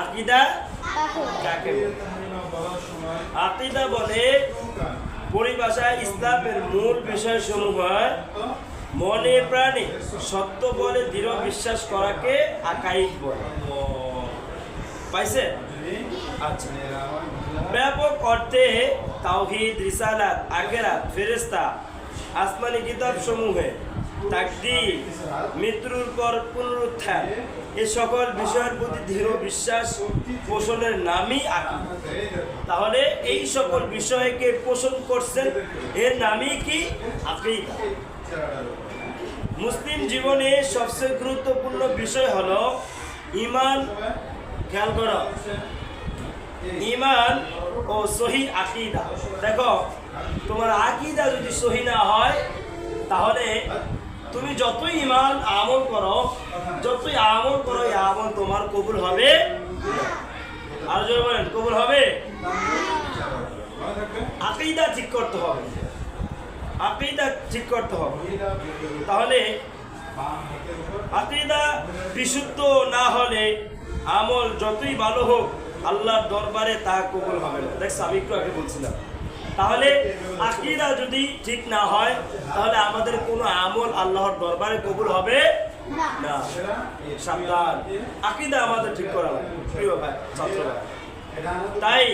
আকিদা? কাকে বলে? আকিদা বলে পরিভাষায় ইসলামের মূল বিষয়সমূহ মনে প্রাণে। সত্য বলে দৃঢ় বিশ্বাস করাকে আকাইদ বলে। পাইছে? আচ্ছা। ব্যাপক অর্থে তাওহিদ রিসালাত আখেরাত ফেরেস্তা আসমানি কিতাব সমূহে তাকদীর, মৃত্যুর পর পুনরুত্থান। এ সকল বিষয়ের প্রতি দৃঢ় বিশ্বাস পোষণের নামই আকিদ তাহলে এই সকল বিষয়কে পোষণ করছেন, এর নামই কি? আকিদা মুসলিম জীবনে সবচেয়ে গুরুত্বপূর্ণ বিষয় হলো ইমান, খেয়াল করো। ইমান ও সহি আকিদা। দেখো, তোমার আকিদা যদি সহি না হয়, তাহলে তুমি যতই ইমান আমল করো, যতই আমল করো, এই আমল তোমার কবুল হবে। আর যদি বলেন, কবুল হবে? আকিদা ঠিক করতে হবে। আকিদা ঠিক করতে হবে। তাহলে আকিদা বিশুদ্ধ না হলে আমল যতই ভালো হোক, আল্লাহর দরবারে তা কবুল হবে না। দেখ আমি একটু আগে বলছিলাম। তাহলে আকিরা যদি ঠিক না হয়, তাহলে আমাদের কোনো আমল আল্লাহর দরবারে কবুল হবে না। আকিদা আমাদের ঠিক করা প্রিয় ভাই ছাত্র তাই